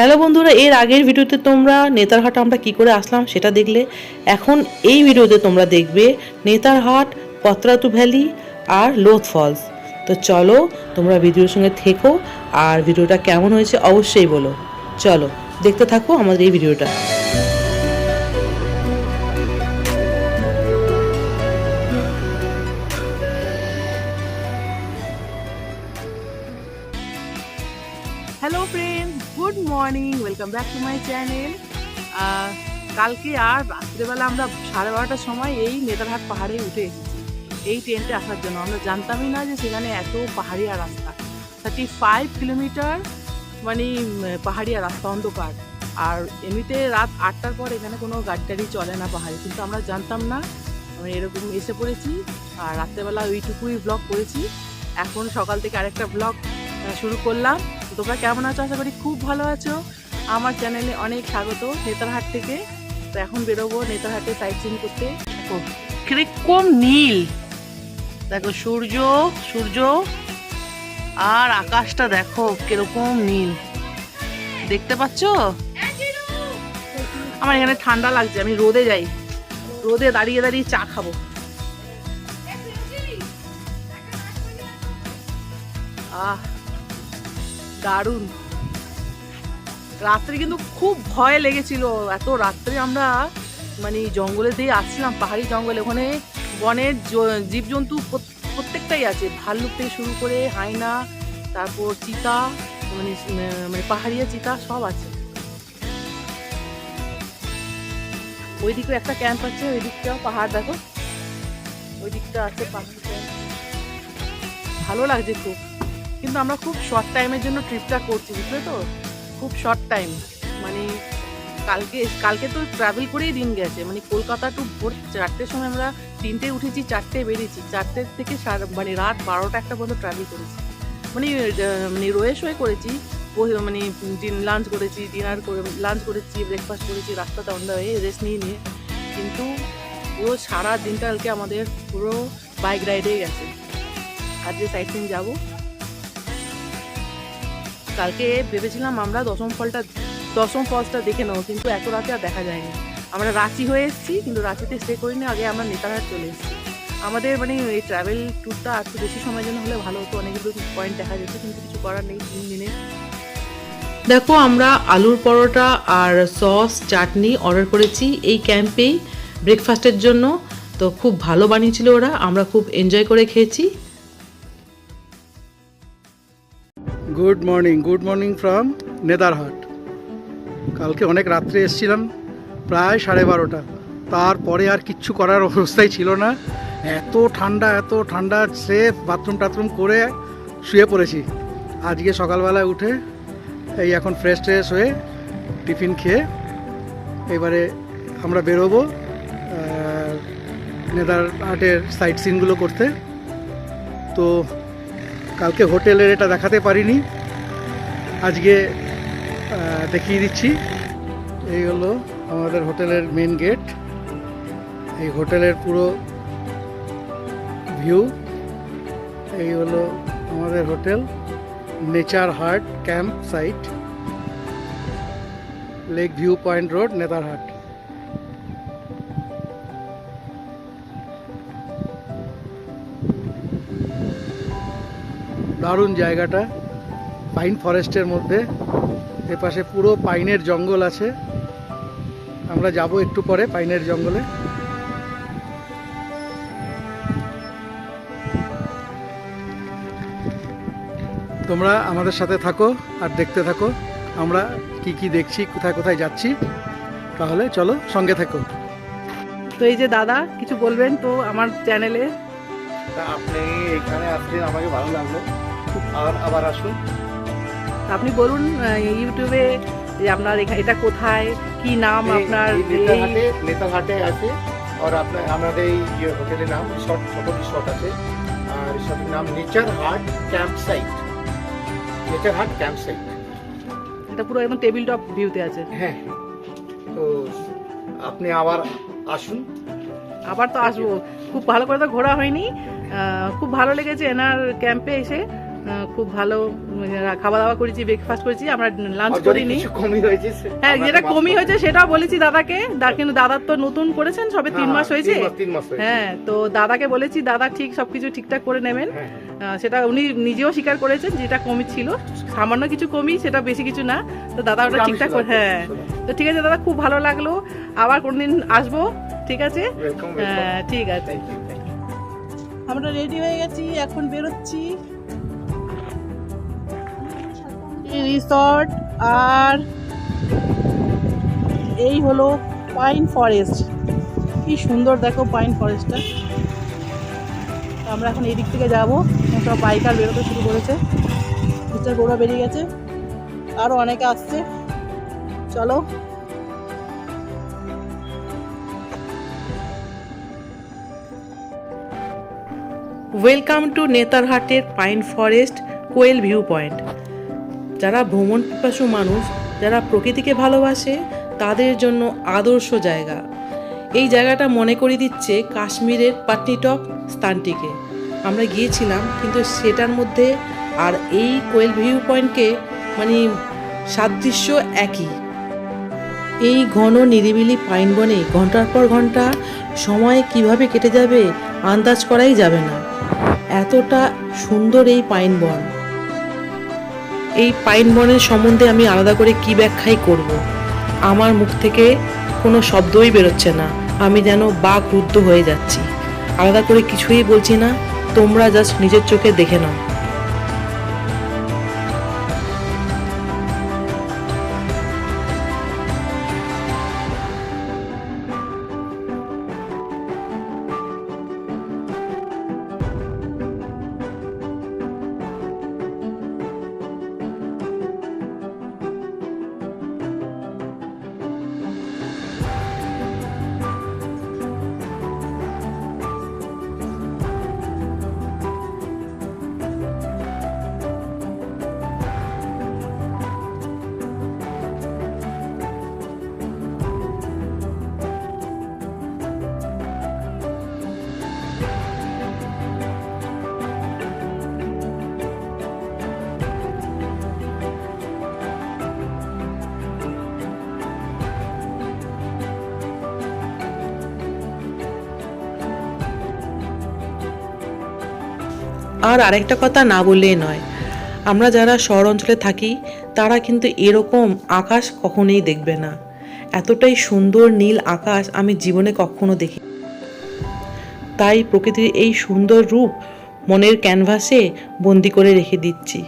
Hello বন্ধুরা, এর আগের ভিডিওতে তোমরা নেতারহাট আমরা কি করে আসলাম সেটা দেখলে। এখন এই ভিডিওতে তোমরা দেখবে নেতারহাট পত্রাতু ভ্যালি আর লোথ ফলস। তো চলো তোমরা ভিডিওর সঙ্গে থেকো আর ভিডিওটা কেমন হয়েছে অবশ্যই বলো। চলো, দেখতে থাকো আমাদের এই ভিডিওটা। Good morning, welcome back to my channel. কালকে আর রাত্রেবেলা আমরা সাড়ে বারোটার সময় এই নেতারহাট পাহাড়ে উঠে এসেছি। এই ট্রেনটা আসার জন্য। আমরা জানতামই না যে সেখানে এত পাহাড়িয়া রাস্তা। থার্টি ফাইভ কিলোমিটার মানে পাহাড়িয়া রাস্তা, অন্ধকার। আর এমনিতে রাত আটটার পর এখানে কোনো গাড়ি টাড়ি চলে না পাহাড়ে। কিন্তু আমরা জানতাম না, আমরা এরকম এসে পড়েছি। আর রাত্রেবেলা ওইটুকুই ব্লগ করেছি। এখন সকাল থেকে আরেকটা ব্লগ শুরু করলাম। তোমরা কেমন আছো? আশা করি খুব ভালো আছো। আমার চ্যানেলে অনেক স্বাগত নেতারহাট থেকে। তো এখন বেরোবো নেতারহাটে সাইট সিন করতে। কীরকম নীল। দেখো, সূর্য সূর্য, আর আকাশটা দেখো, কীরকম নীল। দেখতে পাচ্ছ? আমার এখানে ঠান্ডা লাগছে, আমি রোদে যাই। রোদে দাঁড়িয়ে দাঁড়িয়ে চা খাব। আহ দারুণ। রাত্রে কিন্তু খুব ভয় লেগেছিল। এত রাত্রে আমরা মানে জঙ্গলে দিয়ে আসছিলাম, পাহাড়ি জঙ্গলে। ওখানে বনের জীবজন্তু প্রত- প্রত্যেকটাই আছে। ভাল্লুক থেকে শুরু করে হায়না তারপর চিতা মানে মানে পাহাড়িয়া চিতা সব আছে। ওই দিকেও একটা ক্যাম্প আছে ওই দিকটাও পাহাড়, দেখো। ওই দিকটা আছে পাহাড় ভালো লাগছে খুব। কিন্তু আমরা খুব শর্ট টাইমের জন্য ট্রিপটা করছি, বুঝলে তো? খুব শর্ট টাইম মানে কালকে কালকে তো ট্রাভেল করেই দিন গেছে। মানে কলকাতা টু ভোর চারটের সময় আমরা তিনটে উঠেছি, চারটে বেরিয়েছি। চারটে থেকে মানে রাত বারোটা একটা পর্যন্ত ট্রাভেল করেছি। মানে মানে রয়ে শোয়ে করেছি। মানে লাঞ্চ করেছি ডিনার করে লাঞ্চ করেছি ব্রেকফাস্ট করেছি রাস্তাতে অন্ধ হয়ে রেস্ট নিয়ে নিয়ে। কিন্তু পুরো সারা দিনটা কালকে আমাদের পুরো বাইক রাইডেই গেছে। আজকে সাইট সিন যাব কালকে ভেবেছিলাম আমরা দশম ফলটা, দশম ফলসটা দেখে নেব, কিন্তু এত রাতে আর দেখা যায়নি। আমরা রাঁচি হয়ে এসেছি, কিন্তু রাঁচিতে স্টে করিনি, আগে আমরা নেতারহাট চলে এসেছি। আমাদের মানে এই ট্রাভেল ট্যুরটা আর একটু বেশি সময়ের জন্য হলে ভালো হতো অনেকগুলো পয়েন্ট দেখা যেত, কিন্তু কিছু করার নেই তিন দিনে। দেখো, আমরা আলুর পরোটা আর সস চাটনি অর্ডার করেছি এই ক্যাম্পেই ব্রেকফাস্টের জন্য। তো খুব ভালো বানিয়েছিল ওরা, আমরা খুব এনজয় করে খেয়েছি। Good morning good morning from Netarhat. কালকে অনেক রাত্রে এসেছিলাম, প্রায় সাড়ে বারোটা। তারপরে আর কিচ্ছু করার অবস্থাই ছিল না। এত ঠান্ডা এত ঠান্ডা সে বাথরুম টাথরুম করে শুয়ে পড়েছি। আজকে সকালবেলায় উঠে এই এখন ফ্রেশ ট্রেশ হয়ে টিফিন খেয়ে এবারে আমরা বেরোবো নেদারহাটের সাইট সিনগুলো করতে। তো কালকে হোটেলের এটা দেখাতে পারিনি। আজকে দেখিয়ে দিচ্ছি। এই হলো আমাদের হোটেলের মেন গেট এই হোটেলের পুরো ভিউ এই হলো আমাদের hotel nature heart camp site lake view point road Netarhat দারুণ জায়গাটা। পাইন ফরেস্টের মধ্যে। এপাশে পুরো পাইনের জঙ্গল আছে। আমরা যাব একটু পরে পাইনের জঙ্গলে। তোমরা আমাদের সাথে থাকো আর দেখতে থাকো। আমরা কি কি দেখছি কোথায় কোথায় যাচ্ছি। তাহলে চলো সঙ্গে থাকো। তো এই যে দাদা কিছু বলবেন তো আমার চ্যানেলে তা আপনি এখানে আসলেন আমাকে ভালো লাগল। আর আবার আসুন। আপনি বলুন ইউটিউবে যে আপনার এটা কোথায় কি নাম আপনার নেতারহাটে আছে আর আপনার আমাদের এই ইয়ে হোটেলের নাম রিসর্ট ছোট রিসর্ট আছে। আর রিসর্টের নাম nature heart camp site nature heart camp site এটা পুরো একদম টেবিল টপ ভিউতে আছে। হ্যাঁ। তো আপনি আবার আসুন। আবার তো আসব। খুব ভালো করে তো ঘোরা হয়নি। খুব ভালো লেগেছে এনার ক্যাম্পে এসে। খুব ভালো খাওয়া দাওয়া করেছি ব্রেকফাস্ট করেছি আমরা লাঞ্চ করিনি। হ্যাঁ যেটা কমই হয়েছে সেটাও বলেছি দাদাকে। কিন্তু দাদার তো নতুন করেছেন সবে তিন হ্যাঁ, মাস হয়েছে। হ্যাঁ তো দাদাকে বলেছি দাদা ঠিক সবকিছু ঠিকঠাক করে নেবেন। হ্যাঁ, সেটা উনি নিজেও স্বীকার করেছেন যেটা কমি ছিল। সামান্য কিছু কমি সেটা বেশি কিছু না। তো দাদা ওটা ঠিকঠাক করে হ্যাঁ। তো ঠিক আছে দাদা খুব ভালো লাগল। আবার কোনদিন আসব ঠিক আছে. হ্যাঁ ঠিক আছে. আমরা রেডি হয়ে গেছি এখন বেরোচ্ছি। রিসর্ট আর এই হলো পাইন ফরেস্ট। কি সুন্দর দেখো পাইন ফরেস্টটা। আমরা এখন এই দিক থেকে যাব। সব বাইকার বেরোতে শুরু করেছে। মিস্টার গোড়া বেরিয়ে গেছে। আরও অনেকে আসছে। চলো। Welcome to নেতারহাটের pine forest Koel view point. যারা ভ্রমণ পিপাসু মানুষ, যারা প্রকৃতিকে ভালোবাসে, তাদের জন্য আদর্শ জায়গা। এই জায়গাটা মনে করে দিচ্ছে কাশ্মীরের পাটনিটক স্থানটিকে। আমরা গিয়েছিলাম, কিন্তু সেটার মধ্যে আর এই কোয়েল ভিউ পয়েন্টকে মানে সাদৃশ্য একই। এই ঘন নিরিবিলি পাইন বনে ঘণ্টার পর ঘণ্টা সময় কীভাবে কেটে যাবে, আন্দাজ করাই যাবে না। এতটা সুন্দর এই পাইন বন। এই পাইন বনের সম্বন্ধে আমি আলাদা করে কি ব্যাখ্যাই করব। আমার মুখ থেকে কোনো শব্দই বেরোচ্ছে না। আমি যেন বাঘ রুদ্ধ হয়ে যাচ্ছি। আলাদা করে কিছুই বলছি না। তোমরা জাস্ট নিজের চোখে দেখে নাও। আর আরেকটা কথা না বললেই নয়। আমরা যারা শহর অঞ্চলে থাকি, তারা কিন্তু এরকম আকাশ কখনোই দেখবে না। এতটাই সুন্দর নীল আকাশ আমি জীবনে কখনো দেখি। তাই প্রকৃতির এই সুন্দর রূপ মনের ক্যানভাসে বন্দি করে রেখে দিচ্ছি।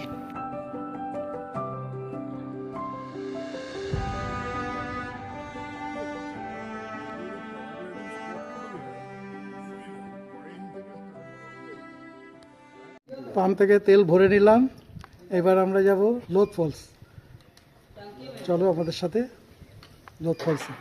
পাম্প থেকে তেল ভরে নিলাম। এবার আমরা যাব লোথ ফলস চলো আমাদের সাথে লোথ ফলসে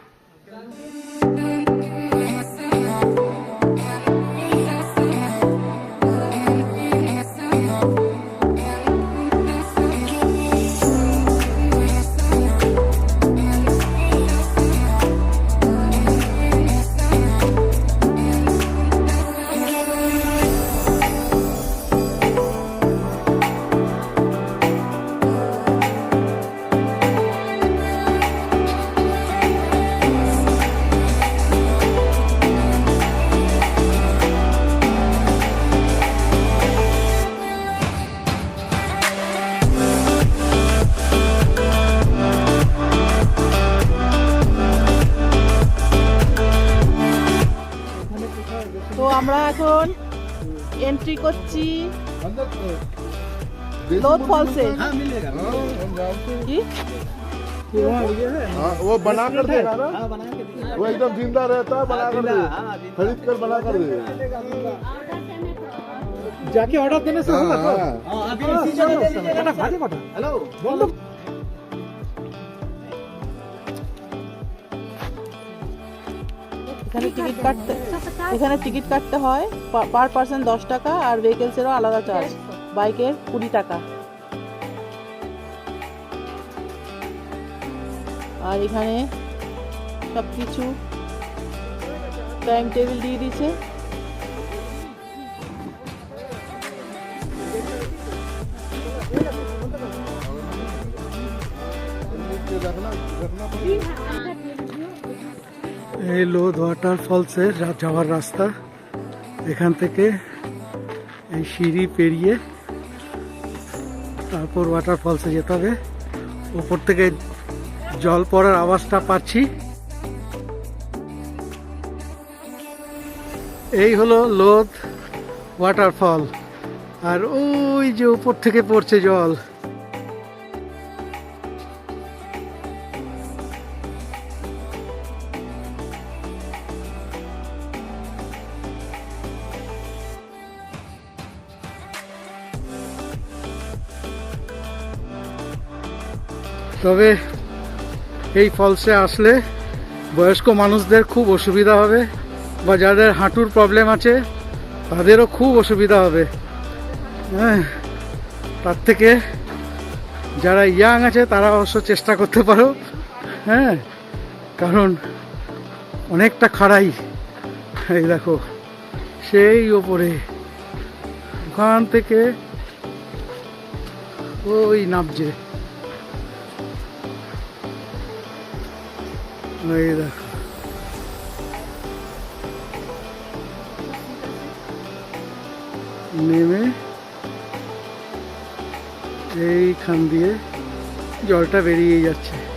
फॉल से। हाँ मिलेगा। हाँ, तो हाँ वो बना कर देगा ना? वो एकदम ज़िंदा रहता है बना कर दे खरीद कर बना कर दे जाके ऑर्डर देने से होगा हाँ। हेलो এখানে টিকিট কাটতে এখানে টিকিট কাটতে হয় পার পার্সন দশ টাকা আর ভেহিকেলসেরও আলাদা চার্জ বাইকের কুড়ি টাকা। আর এখানে সব কিছু টাইম টেবিল দিয়ে দিয়েছে। এই লোধ ওয়াটার ফলসের যাওয়ার রাস্তা। এখান থেকে এই সিঁড়ি পেরিয়ে তারপর ওয়াটার ফলসে যেতে হবে। উপর থেকে জল পড়ার আওয়াজটা পাচ্ছি। এই হলো লোধ ওয়াটারফল আর ওই যে উপর থেকে পড়ছে জল। তবে এই ফলসে আসলে বয়স্ক মানুষদের খুব অসুবিধা হবে বা যাদের হাঁটুর প্রবলেম আছে, তাদেরও খুব অসুবিধা হবে। হ্যাঁ তার থেকে যারা ইয়াং আছে, তারা অবশ্য চেষ্টা করতে পারো। হ্যাঁ কারণ অনেকটা খাড়াই। এই দেখো, সেই ওপরে। ওখান থেকে ওই নামছে। এই দেখো নেমে এইখান দিয়ে জলটা বেরিয়ে যাচ্ছে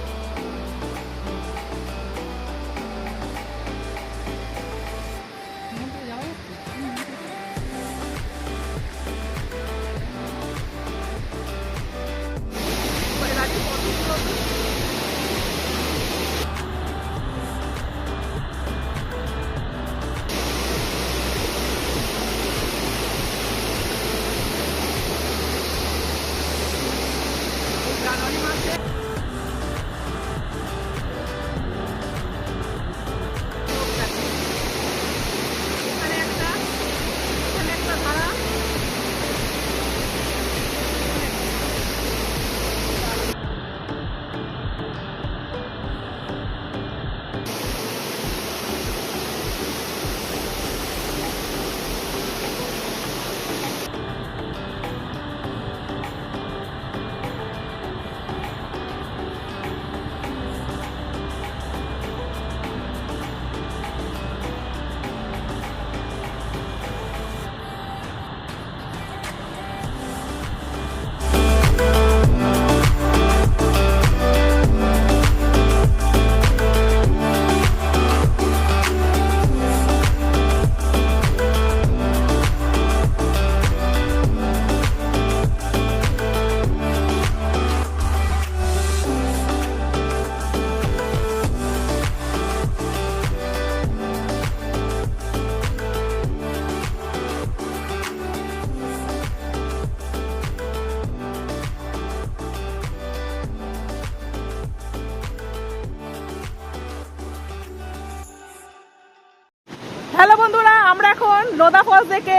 হ্যালো বন্ধুরা, আমরা এখন লোদা ফলস থেকে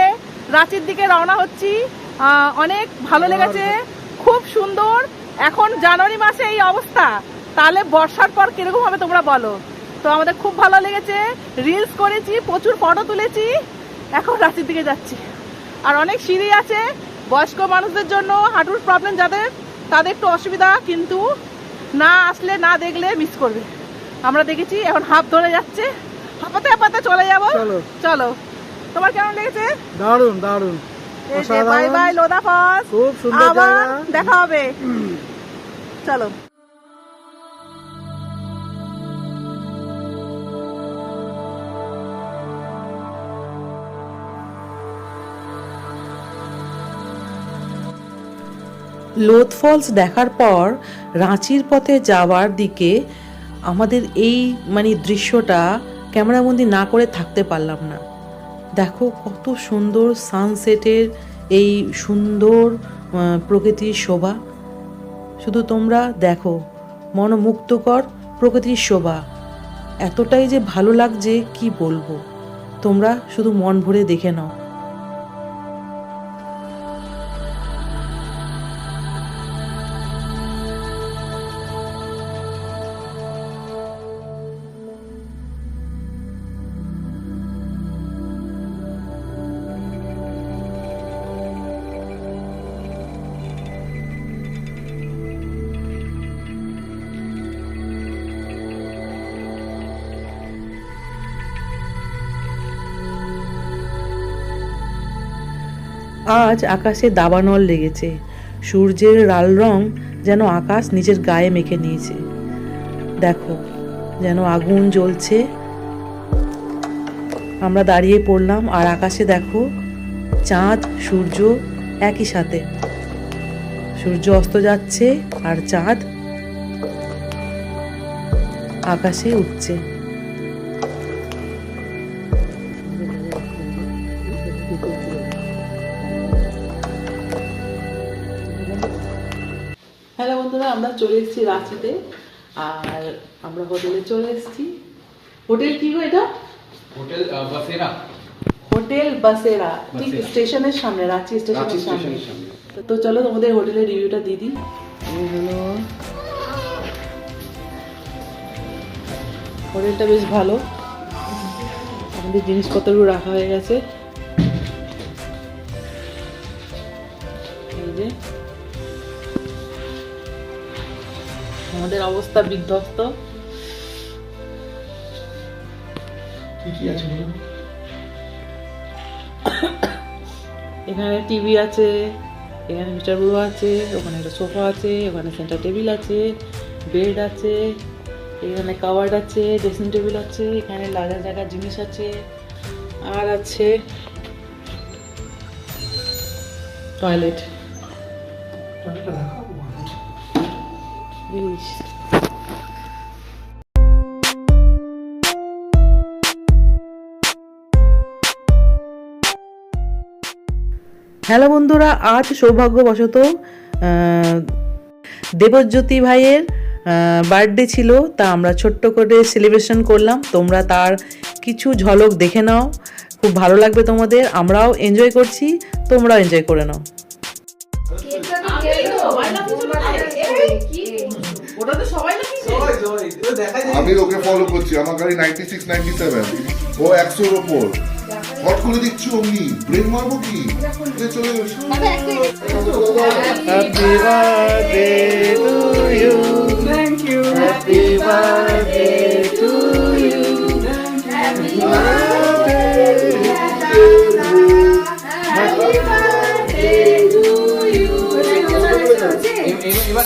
রাঁচির দিকে রওনা হচ্ছি। অনেক ভালো লেগেছে, খুব সুন্দর। এখন জানুয়ারি মাসে এই অবস্থা। তাহলে বর্ষার পর কীরকম হবে তোমরা বলো। তো আমাদের খুব ভালো লেগেছে রিলস করেছি, প্রচুর ফটো তুলেছি, এখন রাঁচির দিকে যাচ্ছি। আর অনেক সিঁড়ি আছে, বয়স্ক মানুষদের জন্য হাঁটুর প্রবলেম যাদের, তাদের একটু অসুবিধা, কিন্তু না আসলে না দেখলে মিস করবে। আমরা দেখেছি, এখন হাফ ধরে যাচ্ছে। হাঁপাতে হাঁপাতে চলে যাব। চলো। চলো। তোমার কেমন লেগেছে? দারুণ দারুণ। Bye bye Lodha falls. খুব সুন্দর আবার। দেখা হবে। চলো। লোথ ফলস দেখার পর রাঁচির পথে যাওয়ার দিকে আমাদের এই মানে দৃশ্যটা ক্যামেরাবন্দি না করে থাকতে পারলাম না। দেখো কত সুন্দর সানসেটের এই সুন্দর প্রকৃতির শোভা। শুধু তোমরা দেখো, মনোমুগ্ধকর প্রকৃতির শোভা। এতটাই যে ভালো লাগছে, কি বলব? তোমরা শুধু মন ভরে দেখে নাও। আজ আকাশে দাবানল লেগেছে। সূর্যের লাল রং যেন আকাশ নিজের গায়ে মেখে নিয়েছে। দেখো, যেন আগুন জ্বলছে। আমরা দাঁড়িয়ে পড়লাম আর আকাশে দেখো, চাঁদ, সূর্য একই সাথে। সূর্য অস্ত যাচ্ছে আর চাঁদ আকাশে উঠছে। আমরা চলে এসেছি রাঁচিতে আর আমরা হোটেলে চলে এসেছি। হোটেল কি গো এটা? হোটেল বাসেরা। হোটেল বাসেরা ঠিক স্টেশনের সামনে রাঁচি স্টেশনের সামনে। তো চলো তোমাদের হোটেলের রিভিউটা দিয়ে হলো। হোটেলটা বেশ ভালো। আমাদের জিনিসপত্রগুলো রাখা হয়ে গেছে। আমাদের অবস্থা বিধ্বস্ত। এখানে টিভি আছে এখানে মিটার বুড়ো আছে ওখানে একটা সোফা আছে ওখানে সেন্টার টেবিল আছে বেড আছে এখানে কাওয়ার্ড আছে ড্রেসিং টেবিল আছে এখানে লাগার জায়গার জিনিস আছে আর আছে টয়লেট। বেশ হ্যালো বন্ধুরা আজ সৌভাগ্যবশত দেবজ্যোতি ভাইয়ের বার্থডে ছিল তা আমরা ছোট্ট করে সেলিব্রেশন করলাম। তোমরা তার কিছু ঝলক দেখে নাও। খুব ভালো লাগবে তোমাদের আমরাও এনজয় করছি তোমরাও এনজয় করে নাও। ওটা তো সবাই আমি ওকে ফলো করছি আমার গাড়ি নাইনটি সিক্স নাইনটি সেভেন ও একশোর ওপর। হট করে দিচ্ছি অমনি। ব্রেক মারবো কি? চলে। Happy birthday to you thank you happy birthday to you এবার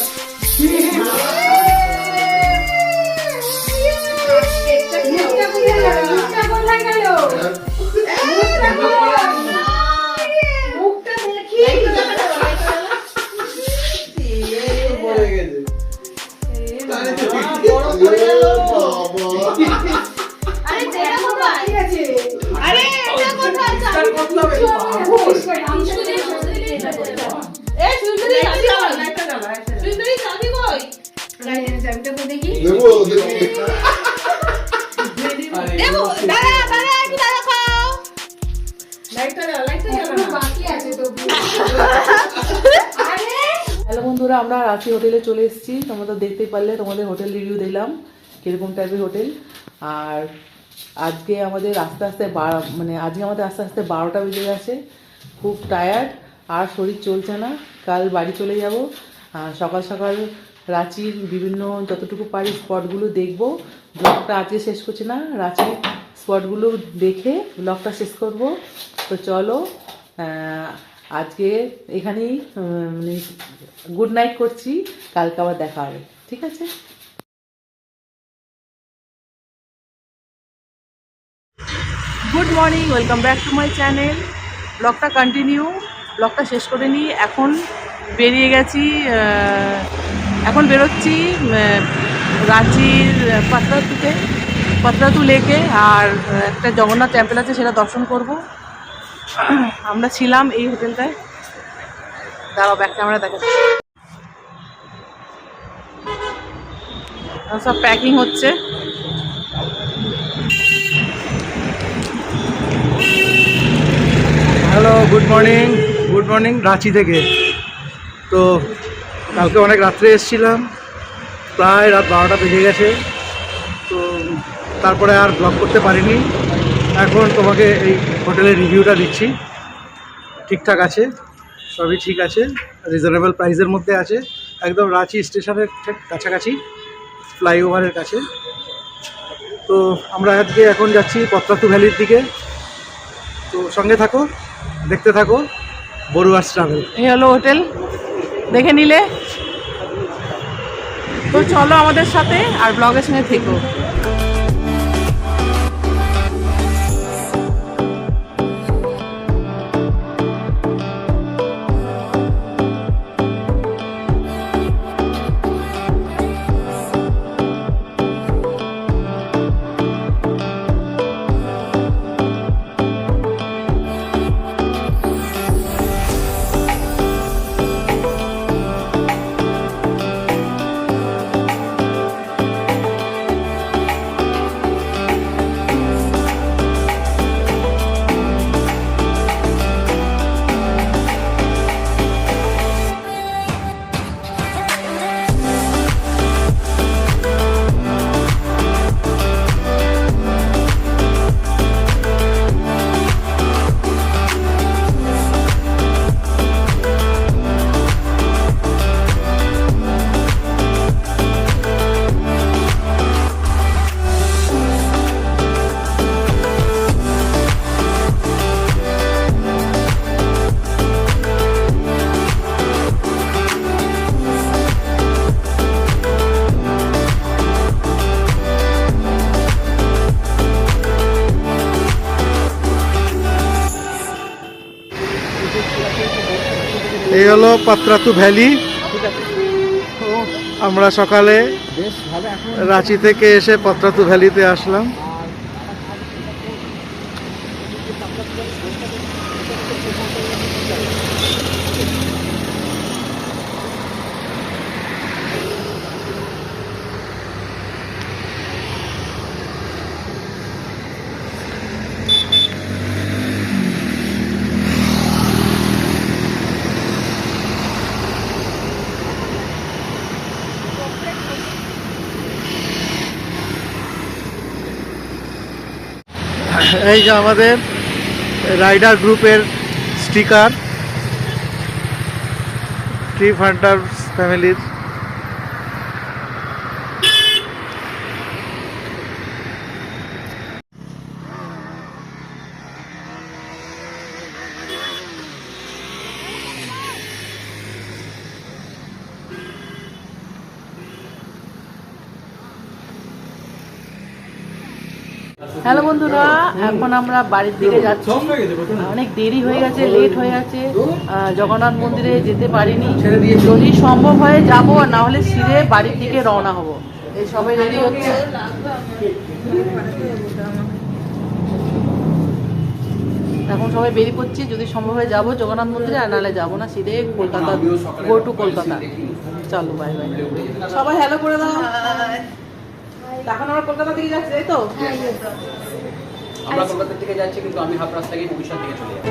হোটেলে চলে এসেছি। তোমরা তো দেখতেই পারলে, তোমাদের হোটেল রিভিউ দিলাম, কীরকম টাইপের হোটেল। আর আজকে আমাদের আস্তে আস্তে বারো মানে আজকে আমাদের আস্তে আস্তে বারোটা বেজে গেছে। খুব টায়ার্ড আর শরীর চলছে না। কাল বাড়ি চলে যাব। সকাল সকাল রাঁচির বিভিন্ন যতটুকু পারি স্পটগুলো দেখব। ব্লগটা আজকে শেষ করছি না। রাঁচির স্পটগুলো দেখে ব্লগটা শেষ করব। তো চলো আজকে এখানেই মানে গুড নাইট করছি, কালকে আবার দেখা হবে, ঠিক আছে? Good morning welcome back to my channel ব্লগটা কন্টিনিউ ব্লগটা শেষ করে নিই এখন বেরিয়ে গেছি এখন বেরোচ্ছি রাঁচির পাতরাতুতে পাতরাতু লেকে, আর একটা জগন্নাথ টেম্পল আছে, সেটা দর্শন করব। আমরা ছিলাম এই হোটেলটায়। দাঁড়াও ব্যাক ক্যামেরা দেখা সব প্যাকিং হচ্ছে। Hello good morning good morning Ranchi থেকে। তো কালকে অনেক রাত্রে এসেছিলাম। প্রায় রাত বারোটা বেজে গেছে। তো তারপরে আর ব্লগ করতে পারিনি। এখন তোমাকে এই হোটেলের রিভিউটা দিচ্ছি। ঠিকঠাক আছে, সবই ঠিক আছে রিজনেবল প্রাইসের মধ্যে আছে। একদম রাঁচি স্টেশনের ঠিক কাছাকাছি, ফ্লাইওভারের কাছে। তো আমরা আজকে এখন যাচ্ছি পত্রাতু ভ্যালির দিকে। তো সঙ্গে থাকো, দেখতে থাকো, বড়ুয়ার্স ট্রাভেল। এই হলো হোটেল, দেখে নিলে। তো চলো আমাদের সাথে আর ব্লগের সঙ্গে থেকো। এই হলো পাত্রাতু ভ্যালি। আমরা সকালে রাঁচি থেকে এসে পাত্রাতু ভ্যালিতে আসলাম। এই যে আমাদের রাইডার গ্রুপের স্টিকার ট্রিপ হান্টার ফ্যামিলির হ্যালো বন্ধুরা এখন আমরা বাড়ির দিকে যাচ্ছি। অনেক দেরি হয়ে গেছে লেট হয়ে গেছে। জগন্নাথ মন্দিরে যেতে পারিনি। যদি সম্ভব হয় যাব না হলে সিঁড়ে বাড়ির দিকে রওনা হব। এই সবাই রেডি হচ্ছে? এখন সবাই বেরিয়ে পড়ছি যদি সম্ভব হয় যাব জগন্নাথ মন্দিরে আর নাহলে যাব না সিধে কলকাতা গো টু কলকাতা। চলো বাই বাই সবাই হ্যালো করে দাও। এখন আমরা কলকাতা থেকে যাচ্ছি তাই তো? আমরা কলকাতা থেকে যাচ্ছি কিন্তু আমি হাফ রাস্তা গিয়ে ভবিষ্যৎ থেকে চলে যাব